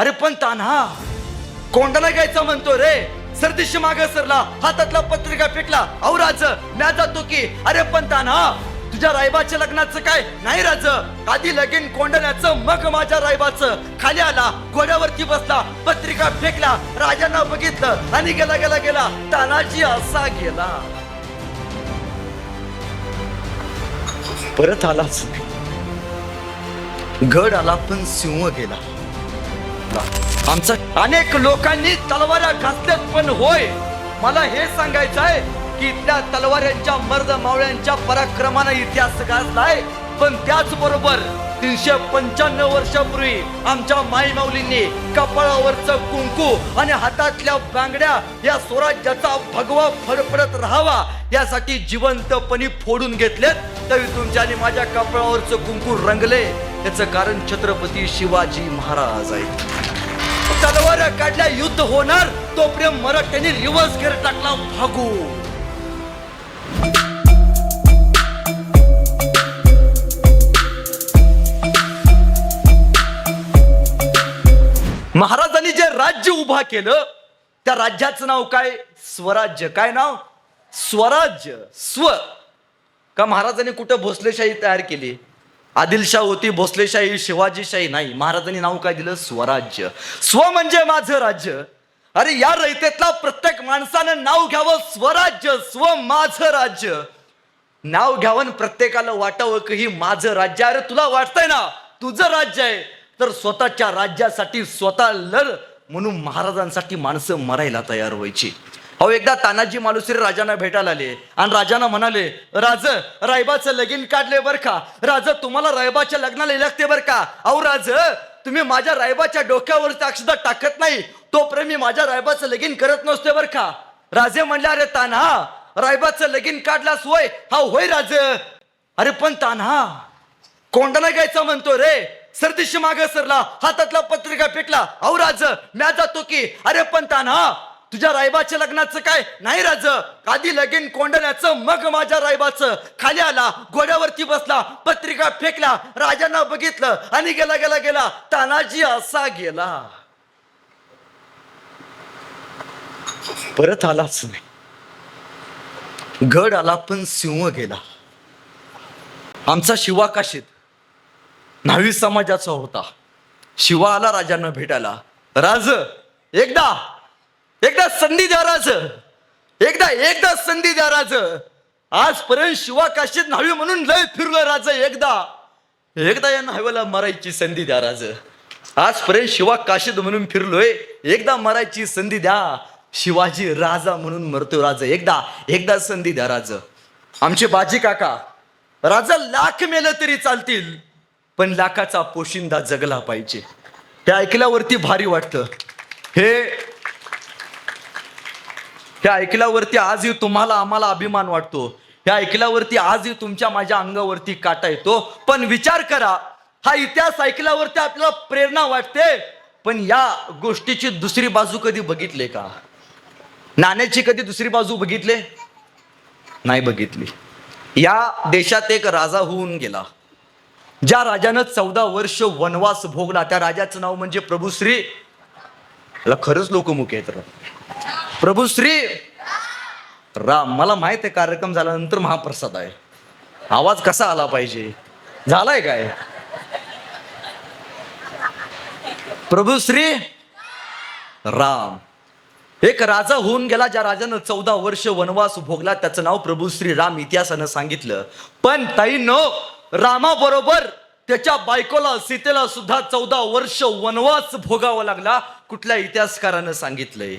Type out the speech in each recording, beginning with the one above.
अरे पण तान्हा कोंडाला घ्यायचा म्हणतो रे. सरदिशी माग सरला हातातला पत्रिका फेकला. अहो राज म्या जातो की. अरे पण तान्हा तुझ्या रायबाच्या लग्नाचं काय? नाही राज आधी लगीन कोंडण्याचं मग माझ्या रायबाचं. खाली आला घोड्यावरती बसला पत्रिका फेकला राजांना बघितलं आणि गेला गेला गेला. तानाजी असा गेला. परत आलाच गड आला पण सिंह गेला. आमचं अनेक लोकांनी तलवाऱ्या घातल्यात पण होय मला हे सांगायचं आहे की त्या तलवाऱ्यांच्या मर्द मावळ्यांच्या पराक्रमानं इतिहास गाजलाय पण त्याचबरोबर तीनशे पंच्याण्णव वर्षापूर्वी आमच्या माई माऊलींनी कपाळावरचं कुंकू आणि हातातल्या बांगड्या या स्वराज्याचा भगवा फडफडत राहावा यासाठी जिवंतपणी फोडून घेतलेत. तरी तुमच्या आणि माझ्या कपाळावरचं कुंकू रंगले. त्याचं कारण छत्रपती शिवाजी महाराज आहेत. तलवार काढल्या युद्ध होणार तो प्रेम मराठ्यांनी रिव्हर्स घेर टाकला भागू महाराजांनी जे राज्य उभा केलं त्या राज्याचं नाव काय? स्वराज्य. काय नाव? स्वराज्य. स्व. का महाराजांनी कुठं भोसलेशाही तयार केली? आदिलशाह होती भोसलेशाही शिवाजीशाही नाही. महाराजांनी नाव काय दिलं? स्वराज्य. स्व म्हणजे माझं राज्य. अरे या रयतेतला प्रत्येक माणसानं नाव घ्यावं स्वराज्य स्व माझं राज्य. नाव घ्यावं प्रत्येकाला वाटावं की ही माझं राज्य. आहे. अरे तुला वाटतंय ना? तुझं राज्य आहे. तर स्वतःच्या राज्यासाठी स्वतः लढ म्हणून महाराजांसाठी माणसं मरायला तयार व्हायची. अहो एकदा तानाजी मालुसरे राजांना भेटायला आले आणि राजांना म्हणाले राज रायबाचं लगीन काढले बर का? राज तुम्हाला रायबाच्या लग्नाला लागते बर का? अहो राज तुम्ही माझ्या रायबाच्या डोक्यावर अक्षदा टाकत नाही तोपर्यंत मी माझ्या रायबाचं लगीन करत नसते बर का? राजे म्हणले अरे तान्हा रायबाचं लगीन काढलास होय? हा होय राज. अरे पण तान्हा कोंडाला गायचा म्हणतो रे. सरदिशी माग सरला हातातला पत्रिका पेटला अहो राज म्या जातो की. अरे पण तान्हा तुझ्या रायबाच्या लग्नाचं काय? नाही राज. आधी लगीन कोंडण्याचं मग माझ्या रायबाचं. खाली आला घोड्यावरती बसला पत्रिका फेकला राजांना बघितलं आणि गेला गेला गेला. तानाजी असा गेला. परत आलाच नाही. गड आला पण सिंह गेला. आमचा शिवा काशीत. न्हावी समाजाचा होता. शिवा आला राजांना भेटायला. राज एकदा एकदा संधी द्या राज एकदा एकदा संधी द्या राज आजपर्यंत शिवा काशीत न्हावी म्हणून लय फिरलं राज एकदा. एकदा या न्हाव्याला मरायची संधी द्या राज आजपर्यंत शिवा काशीद म्हणून फिरलोय एकदा मरायची संधी द्या. शिवाजी राजा म्हणून मरतो राज एकदा एकदा संधी द्या राज आमचे बाजी काका राजा लाख मेलं तरी चालतील पण लाखाचा पोशिंदा जगला पाहिजे. हे ऐकल्यावरती भारी वाटतं. हे ह्या ऐकल्यावरती आजही तुम्हाला आम्हाला अभिमान वाटतो. ह्या ऐकल्यावरती आजही तुमच्या माझ्या अंगावरती काटा येतो. पण विचार करा हा इतिहास ऐकल्यावरती आपल्याला प्रेरणा वाटते. पण या गोष्टीची दुसरी बाजू कधी बघितले का? नाण्याची कधी दुसरी बाजू बघितले? नाही बघितली. या देशात एक राजा होऊन गेला. ज्या राजानं चौदा वर्ष वनवास भोगला. त्या राजाचं नाव म्हणजे प्रभू श्री खरंच लोकमुख आहेत प्रभू श्री! राम मला माहीत आहे कार्यक्रम झाल्यानंतर महाप्रसाद आहे. आवाज कसा आला पाहिजे? झालाय काय? प्रभू श्री! राम. एक राजा होऊन गेला ज्या राजानं चौदा वर्ष वनवास भोगला. त्याचं नाव प्रभू श्री राम इतिहासानं सांगितलं. पण ताई नो रामाबरोबर त्याच्या बायकोला सीतेला सुद्धा चौदा वर्ष वनवास भोगावा लागला. कुठल्या इतिहासकारानं सांगितलंय?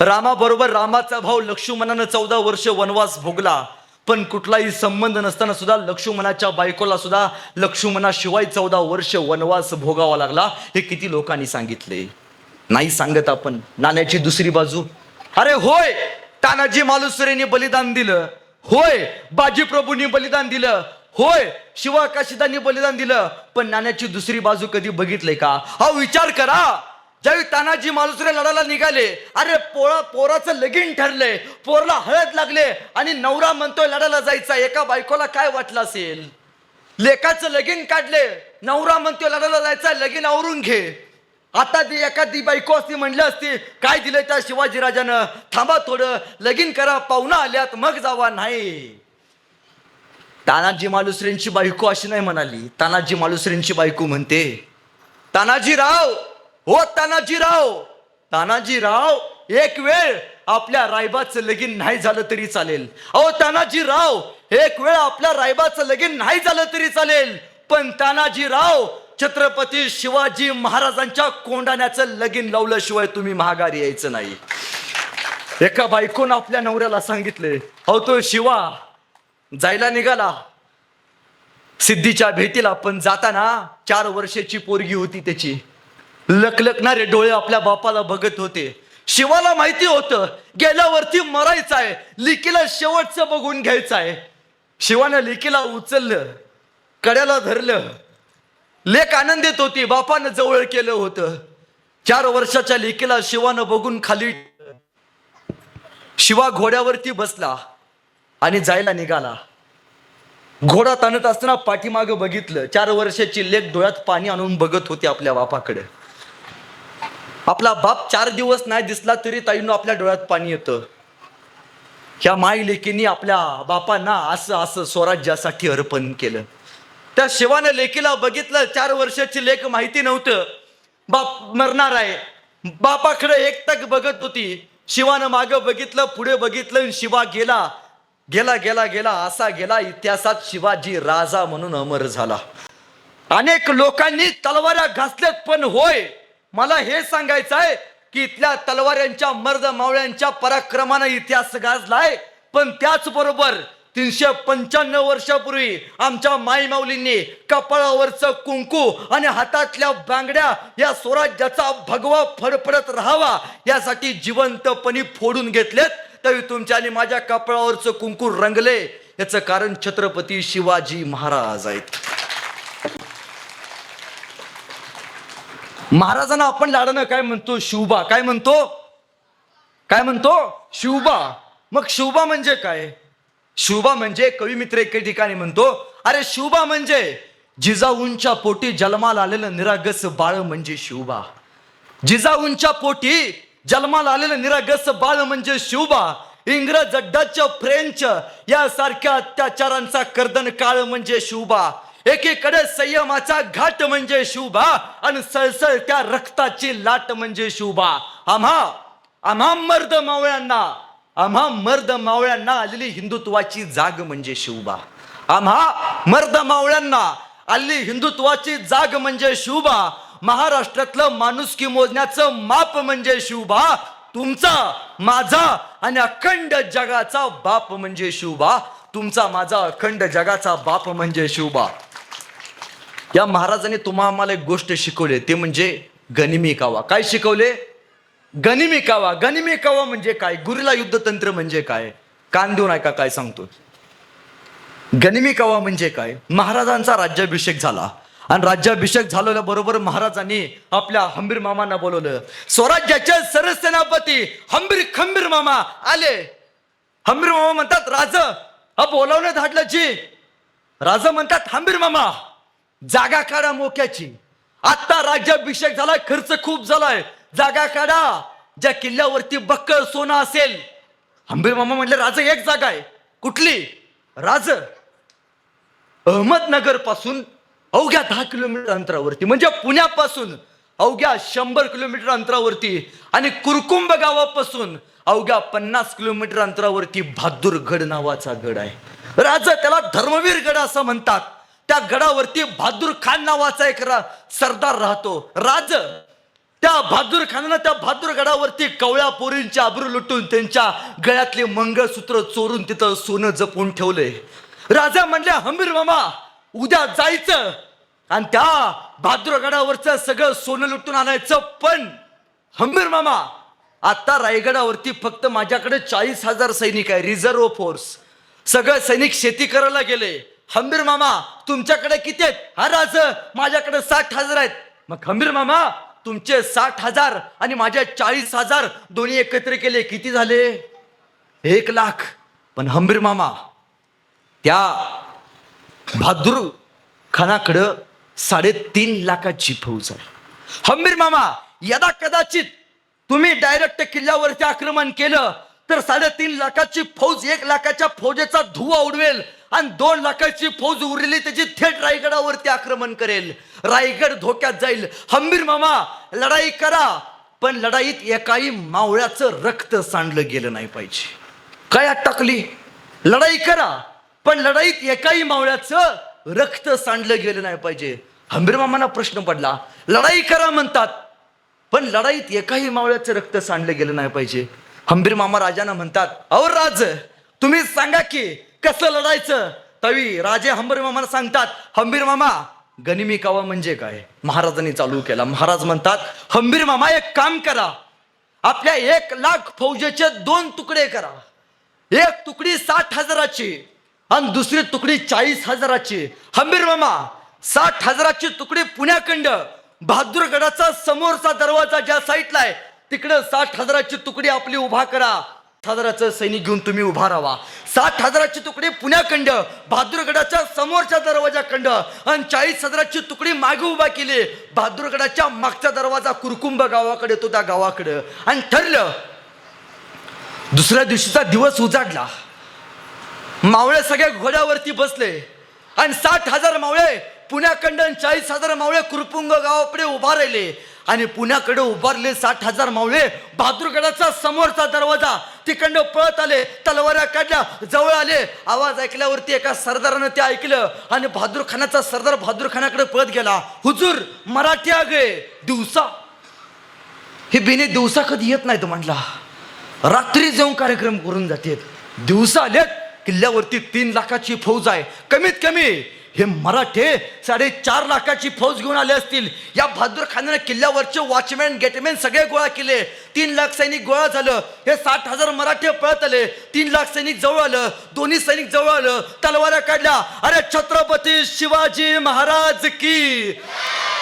रामाबरोबर रामाचा भाऊ लक्ष्मणानं चौदा वर्ष वनवास भोगला. पण कुठलाही संबंध नसताना सुद्धा लक्ष्मणाच्या बायकोला सुद्धा लक्ष्मणाशिवाय चौदा वर्ष वनवास भोगावा लागला हे किती लोकांनी सांगितले. नाही सांगत आपण. नाण्याची दुसरी बाजू. अरे होय! तानाजी मालुसरेने बलिदान दिलं. होय! बाजीप्रभूंनी बलिदान दिलं. होय! शिवा काशिदांनी बलिदान दिलं. पण नाण्याची दुसरी बाजू कधी बघितलंय का? हा विचार करा! ज्यावेळी तानाजी मालुसरे लढायला निघाले अरे पोळा पोराचं लगीन ठरलंय पोरला हळद लागले आणि नवरा म्हणतोय लढायला जायचा एका बायकोला काय वाटलं असेल? लेकाचं लगीन काढले नवरा म्हणतोय लढायला जायचा लगीन आवरून घे. आता ती एखादी बायको असती म्हणली असती काय दिलंय त्या शिवाजीराजानं थांबा थोडं लगीन करा पाहुणा आल्यात मग जावा नाही. तानाजी मालुसरेंची बायको अशी नाही म्हणाली. तानाजी मालुसरेंची बायको म्हणते तानाजीराव हो तानाजीराव. तानाजीराव एक वेळ आपल्या रायबाचं लगीन नाही झालं तरी चालेल. अहो तानाजीराव एक वेळ आपल्या रायबाचं लगीन नाही झालं तरी चालेल. पण तानाजीराव छत्रपती शिवाजी महाराजांच्या कोंडाण्याचं लगीन लावल्याशिवाय तुम्ही महागारी यायचं नाही. एका बायकोनं आपल्या नवऱ्याला सांगितले अहो तो शिवा जायला निघाला. सिद्धीच्या भेटीला पण जाताना चार वर्षाची पोरगी होती त्याची. लकलकणारे डोळे आपल्या बापाला बघत होते. शिवाला माहिती होतं गेल्यावरती मरायचं आहे लिकीला शेवटचं बघून घ्यायचं आहे शिवानं लिकीला उचललं कड्याला धरलं. लेख आनंदित होती बापानं जवळ केलं होतं. चार वर्षाच्या लेकीला शिवानं बघून खाली शिवा घोड्यावरती बसला आणि जायला निघाला. घोडा ताणत असताना पाठीमागं बघितलं. चार वर्षाची लेक डोळ्यात पाणी आणून बघत होती आपल्या बापाकडे. आपला बाप चार दिवस नाही दिसला तरी ताईनं आपल्या डोळ्यात पाणी येतं. ह्या माई लेकीने आपल्या बापांना असं असं स्वराज्यासाठी अर्पण केलं. त्या शिवानं लेकीला बघितलं चार वर्षाची लेख माहिती नव्हतं. बाप मरणार आहे. बापाकडे एकटक बघत होती. शिवानं मागं बघितलं पुढे बघितलं शिवा गेला. गेला गेला गेला असा गेला इतिहासात शिवाजी राजा म्हणून अमर झाला. अनेक लोकांनी तलवाऱ्या घासल्यात पण होय मला हे सांगायचं आहे की इथल्या तलवाऱ्यांच्या मर्द मावळ्यांच्या पराक्रमानं इतिहास गाजलाय. पण त्याचबरोबर तीनशे पंच्याण्णव वर्षापूर्वी आमच्या माई माऊलींनी कपाळावरचं कुंकू आणि हातातल्या बांगड्या या स्वराज्याचा भगवा फडफडत राहावा यासाठी जिवंतपणी फोडून घेतलेत. तरी तुमच्या आणि माझ्या कपाळावरचं कुंकू रंगले. याचं कारण छत्रपती शिवाजी महाराज आहेत. महाराजांना आपण लाडानं काय म्हणतो? शिवबा काय म्हणतो? काय म्हणतो? शिवबा मग शिवबा म्हणजे काय? शिवबा म्हणजे कवी मित्र एके ठिकाणी म्हणतो. अरे शिवबा म्हणजे जिजाऊंच्या पोटी जन्माला आलेलं निरागस बाळ म्हणजे शिवबा जिजाऊंच्या पोटी जन्माला आलेलं निरागस बाळ म्हणजे शिवबा इंग्रज डच फ्रेंच यासारख्या अत्याचारांचा कर्दन काळ म्हणजे शिवबा एकीकडे संयमाचा घाट म्हणजे शिवबा आणि सळसळ त्या रक्ताची लाट म्हणजे शिवबा आम्हा आम्हा मर्द मावळ्यांना आम्हा मर्द मावळ्यांना आलेली हिंदुत्वाची जाग म्हणजे शिवबा आम्हा मर्द मावळ्यांना आलेली हिंदुत्वाची जाग म्हणजे शिवबा महाराष्ट्रातलं माणुसकी मोजण्याचं माप म्हणजे शिवबा तुमचा माझा आणि अखंड जगाचा बाप म्हणजे शिवबा तुमचा माझा अखंड जगाचा बाप म्हणजे शिवबा या महाराजांनी तुम्हा आम्हाला एक गोष्ट शिकवली ते म्हणजे गनिमी कावा. काय शिकवले? गनिमी कावा. गनिमी कावा म्हणजे काय? गुरिला युद्धतंत्र म्हणजे काय? कान देऊन ऐका काय सांगतो. गनिमी कावा म्हणजे काय? महाराजांचा राज्याभिषेक झाला. आणि राज्याभिषेक झालेल्या बरोबर महाराजांनी आपल्या हंबीर मामांना बोलवलं. स्वराज्याचे सरसेनापती हंबीर खंबीर मामा आले. हंबीर मामा म्हणतात राज हा बोलावणं धाडलं जी. राज म्हणतात हंबीर मामा जागा काढा मोक्याची. आता राज्याभिषेक झालाय खर्च खूप झालाय. जागा काढा. ज्या किल्ल्यावरती बक्कळ सोनं असेल. हंबीर मामा म्हणले राज एक जागा आहे. कुठली? राज. अहमदनगरपासून अवघ्या दहा किलोमीटर अंतरावरती म्हणजे पुण्यापासून अवघ्या शंभर किलोमीटर अंतरावरती आणि कुरकुंब गावापासून अवघ्या पन्नास किलोमीटर अंतरावरती बहादूरगड नावाचा गड आहे. राजा त्याला धर्मवीर गड असं म्हणतात. त्या गडावरती बहादूर खान नावाचा एक रा- सरदार राहतो. राज त्या बहादूर खानानं त्या बहादूर गडावरती कवळ्या पोरींच्या आबरू लुटून त्यांच्या गळ्यातले मंगळसूत्र चोरून तिथं सोनं जपून ठेवलंय राजा म्हणले हंबीर मामा उद्या जायचं आणि त्या बहादूर गडावरचं सगळं सोनं लुटून आणायचं. पण हंबीर मामा आता रायगडावरती फक्त माझ्याकडे चाळीस हजार सैनिक आहे रिझर्व फोर्स सगळं सैनिक शेती करायला गेले. खंबीर मामा तुमच्याकडे किती आहेत? हा राज माझ्याकडे साठ हजार आहेत. मग खंबीर मामा तुमचे साठ हजार आणि माझे चाळीस हजार दोन्ही एकत्र केले किती झाले? एक लाख. पण हंबीर मामा त्या बहादूर खानाकडं साडेतीन लाखाची फौज आहे. हंबीर मामा यदा कदाचित तुम्ही डायरेक्ट किल्ल्यावरती आक्रमण केलं तर साडेतीन लाखाची फौज एक लाखाच्या फौजेचा धुवा उडवेल. आणि दोन लाखाची फौज उरलेली त्याची थेट रायगडावरती आक्रमण करेल. रायगड धोक्यात जाईल. हंबीर मामा लढाई करा. पण लढाईत एकाही मावळ्याचं रक्त सांडलं गेलं नाही पाहिजे. काय आत टाकली? लढाई करा. पण लढाईत एकाही मावळ्याचं रक्त सांडलं गेलं नाही पाहिजे. हंबीर मामांना प्रश्न पडला. लढाई करा म्हणतात. पण लढाईत एकाही मावळ्याचं रक्त सांडलं गेलं नाही पाहिजे. हंबीर मामा राजांना म्हणतात अहो राज तुम्ही सांगा की कसं लढायचं? तवी राजे हंबीर मामाला सांगतात हंबीर मामा गनिमी कावा म्हणजे काय? महाराजांनी चालू केला. महाराज म्हणतात हंबीर मामा एक काम करा. आपल्या एक लाख फौजेचे दोन तुकडे करा. एक तुकडी साठ हजाराची आणि दुसरी तुकडी चाळीस हजाराची. हंबीर मामा साठ हजाराची तुकडी पुण्याखंड बहादूरगडाचा समोरचा दरवाजा ज्या साईटला आहे तिकडं साठ हजाराची तुकडी आपली उभा करा. हजाराचं सैनिक घेऊन तुम्ही उभा राहा. साठ हजाराची तुकडी पुण्याखंड बहादूरगडाच्या समोरच्या दरवाजाखंड आणि चाळीस हजाराची तुकडी मागे उभा केली. बहादूरगडाच्या मागचा दरवाजा कुरकुंब गावाकडे तो त्या गावाकडं. आणि ठरलं दुसऱ्या दिवशीचा दिवस उजाडला. मावळे सगळे घोड्यावरती बसले. आणि साठ हजार मावळे पुण्याकंड आणि चाळीस हजार मावळे कुरपुंग गावाकडे उभा राहिले. आणि पुण्याकडे उभारले साठ हजार मावळे. बहादूरगडाचा समोरचा दरवाजा. तिकडनं पळत आले तलवाऱ्या काढल्या जवळ आले. आवाज ऐकल्यावरती एका सरदारानं ते ऐकलं आणि बहादूर खानाचा सरदार बहादूर खानाकडे पळत गेला. हुजूर मराठी आगे दिवसा. हे बिने दिवसा कधी येत नाही म्हटला. रात्री जाऊन कार्यक्रम करून जातात. दिवसा आलेत किल्ल्यावरती तीन लाखाची फौज आहे. कमीत कमी हे मराठे साडेचार लाखाची फौज घेऊन आले असतील. या बहादूर खानाने किल्ल्यावरचे वॉचमॅन गेटमॅन सगळे गोळा केले. तीन लाख सैनिक गोळा झालं. हे साठ हजार मराठे पळत आले तीन लाख सैनिक जवळ आलं. दोन्ही सैनिक जवळ आलं. तलवाऱ्या काढल्या. अरे छत्रपती शिवाजी महाराज की.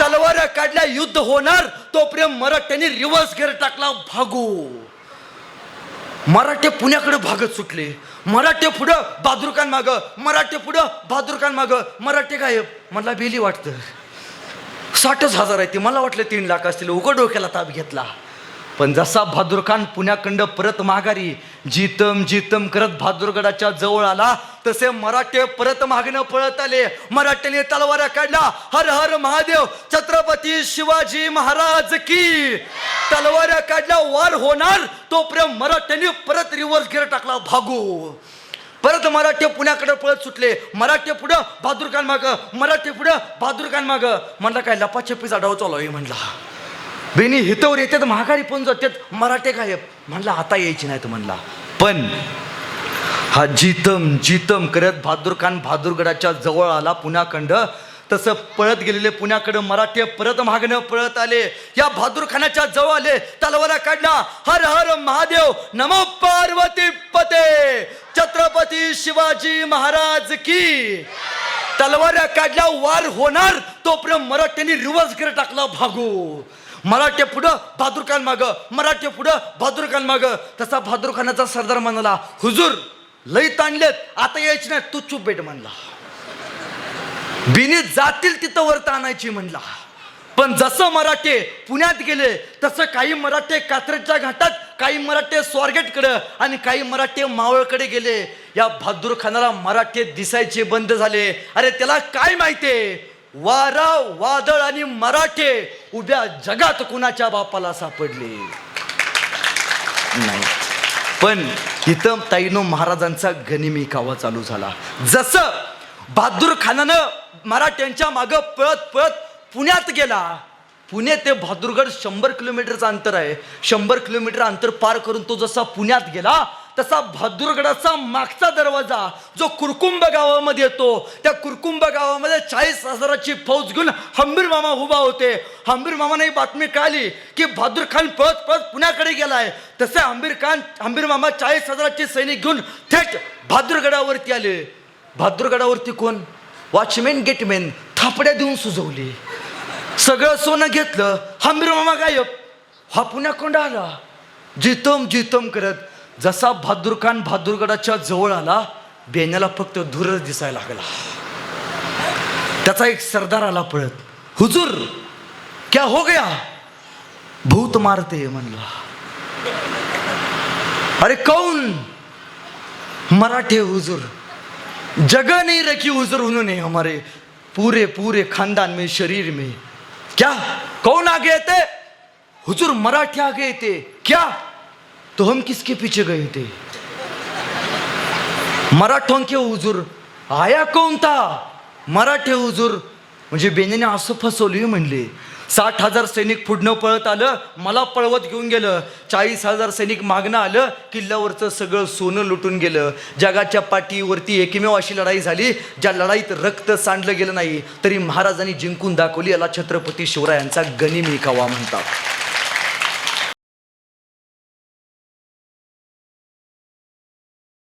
तलवाऱ्या काढल्या. युद्ध होणार. तोपर्यंत मराठ्यांनी रिव्हर्स गेअर टाकला. भागू. मराठे पुण्याकडे भागत सुटले. मराठे पुढं बादुरकान माग. मराठे पुढं बादुरकान माग. मराठे गायब. मला बेली वाटतं. साठच हजार आहे ते. मला वाटलं तीन लाख असतील. उघड डोक्याला ताप घेतला. पण जसा भादुरखान खान पुण्याखंड परत माघारी जितम जितम करत भादुरगडाच्या जवळ आला तसे मराठे परत मागणं पळत आले. मराठ्याने तलवाऱ्या काढला हर हर महादेव छत्रपती शिवाजी महाराज की. तलवाऱ्या काढल्या वार होणार तो प्रेम मराठ्यांनी परत रिव्हर्स गेअर टाकला भागू. परत मराठे पुण्याकडे पळत सुटले. मराठे पुढं भादुरखान मागं माग मराठे पुढं भादुरखान मागं माग. म्हणला काय लपाछपीचा डाव चालू आहे म्हणला. बेनी हितवर येतात महागारी पण जातात. मराठे गायब. म्हणला आता यायची नाहीत म्हणला. पण हा जितम जितम करत बहादूर खान बहादूरगडाच्या जवळ आला पुण्याखंड तसं पळत गेलेले पुण्याकडे मराठे परत मागणं पळत आले. या बहादूरखानाच्या जवळ आले. तलवारा काढला. हर हर महादेव. नमो पार्वती पते. छत्रपती शिवाजी महाराज की. तलवार्या काढल्या वार होणार. तोपर्यंत मराठ्यांनी रिवर्स गेअर टाकला भागू. मराठे पुढं बहादूर मागं. माग मराठे पुढं बहादूर मागं. माग तसा बहादूरखानाचा सरदार म्हणाला हुजूर लई ताणलेत. आता यायची नाही तू चुप बेट म्हणला. बिनी जातील तिथं वरत आणायची म्हणला. पण जसं मराठे पुण्यात गेले तसं काही मराठे कात्रजच्या घाटात काही मराठे स्वारगेटकडे आणि काही मराठे मावळकडे गेले. या बहादूर खानाला मराठे दिसायचे बंद झाले. अरे त्याला काय माहितीये वारा वादळ आणि मराठे उभ्या जगात कुणाच्या बापाला सापडले? नाही. पण इथं ताईनो महाराजांचा गनिमी कावा चालू झाला. जसं बहादूर खानानं मराठ्यांच्या मागं पळत पळत पुण्यात गेला पुणे ते बहादूरगड शंभर किलोमीटरचं अंतर आहे. शंभर किलोमीटर अंतर पार करून तो जसा पुण्यात गेला तसा भादुरगडाचा मागचा दरवाजा जो कुरकुंब गावामध्ये येतो त्या कुरकुंब गावामध्ये चाळीस हजाराची फौज घेऊन हंबीर मामा उभा होते. हंबीर मामाने ही बातमी कळाली की बहादूर खान पळत पळत पुण्याकडे गेलाय. तसे हंबीर खान हंबीर मामा चाळीस हजाराचे सैनिक घेऊन थेट भादुरगडावरती आले. भादुरगडावरती कोण? वॉचमॅन गेटमॅन थापड्या देऊन सुजवली. सगळं सोनं घेतलं. हंबीर मामा गायब. हा पुण्याकोंडा आला. जितम जितम करत जसा बहादूर भाद्रुगडाच्या जवळ आला बेण्याला फक्त धुरच दिसायला लागला. त्याचा एक सरदार आला पळत. हुजूर क्या हो गया? भूत मारते म्हणला. अरे कौन? मराठे हुजूर. जगह नहीं रखी हुजूर उन्होंने हमारे पूरे पूरे खानदान में शरीर में. क्या? कौन आगे येते थे? हुजूर मराठे आगे येते थे। क्या? तो हम किसके पीछे गए थे? मराठों के हुजूर। आया कोण था? मराठे हुजूर। म्हणजे बेनेने असं फसवली म्हणले। साठ हजार सैनिक पुढनं पळत आलं मला पळवत घेऊन गेलं. चाळीस हजार सैनिक मागणं आलं किल्ल्यावरचं सगळं सोनं लुटून गेलं. जगाच्या पाठीवरती एकमेव अशी लढाई झाली ज्या लढाईत रक्त सांडलं गेलं नाही. तरी महाराजांनी जिंकून दाखवली याला छत्रपती शिवरायांचा गनिमी कावा म्हणतात.